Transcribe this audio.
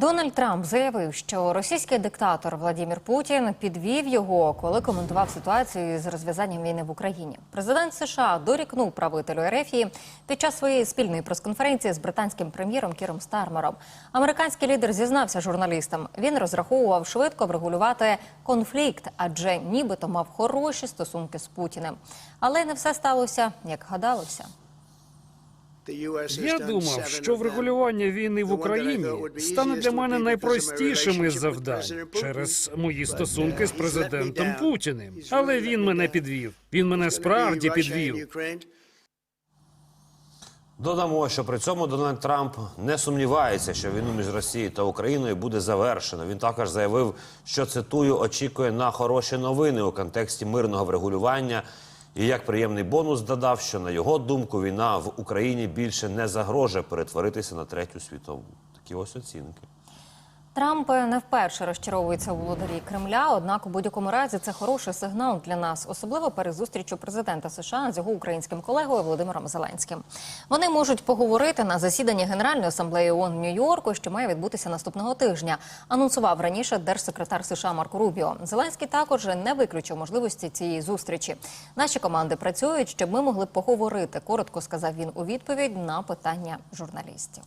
Дональд Трамп заявив, що російський диктатор Владимир Путін підвів його, коли коментував ситуацію з розв'язанням війни в Україні. Президент США дорікнув правителю Ерефії під час своєї спільної прес-конференції з британським прем'єром Кіром Стармером. Американський лідер зізнався журналістам. Він розраховував швидко врегулювати конфлікт, адже нібито мав хороші стосунки з Путіним. Але не все сталося, як гадалося. Я думав, що врегулювання війни в Україні стане для мене найпростішим із завдань через мої стосунки з президентом Путіним. Але він мене підвів. Він мене справді підвів. Додамо, що при цьому Дональд Трамп не сумнівається, що війну між Росією та Україною буде завершено. Він також заявив, що цитую, очікує на хороші новини у контексті мирного врегулювання. І як приємний бонус додав, що на його думку війна в Україні більше не загрожує перетворитися на третю світову. Такі ось оцінки. Трамп не вперше розчаровується у володарі Кремля. Однак, у будь-якому разі, це хороший сигнал для нас, особливо перед зустрічю президента США з його українським колегою Володимиром Зеленським. Вони можуть поговорити на засіданні Генеральної асамблеї ООН в Нью-Йорку, що має відбутися наступного тижня. Анонсував раніше держсекретар США Марко Рубіо. Зеленський також не виключив можливості цієї зустрічі. Наші команди працюють, щоб ми могли поговорити. Коротко сказав він у відповідь на питання журналістів.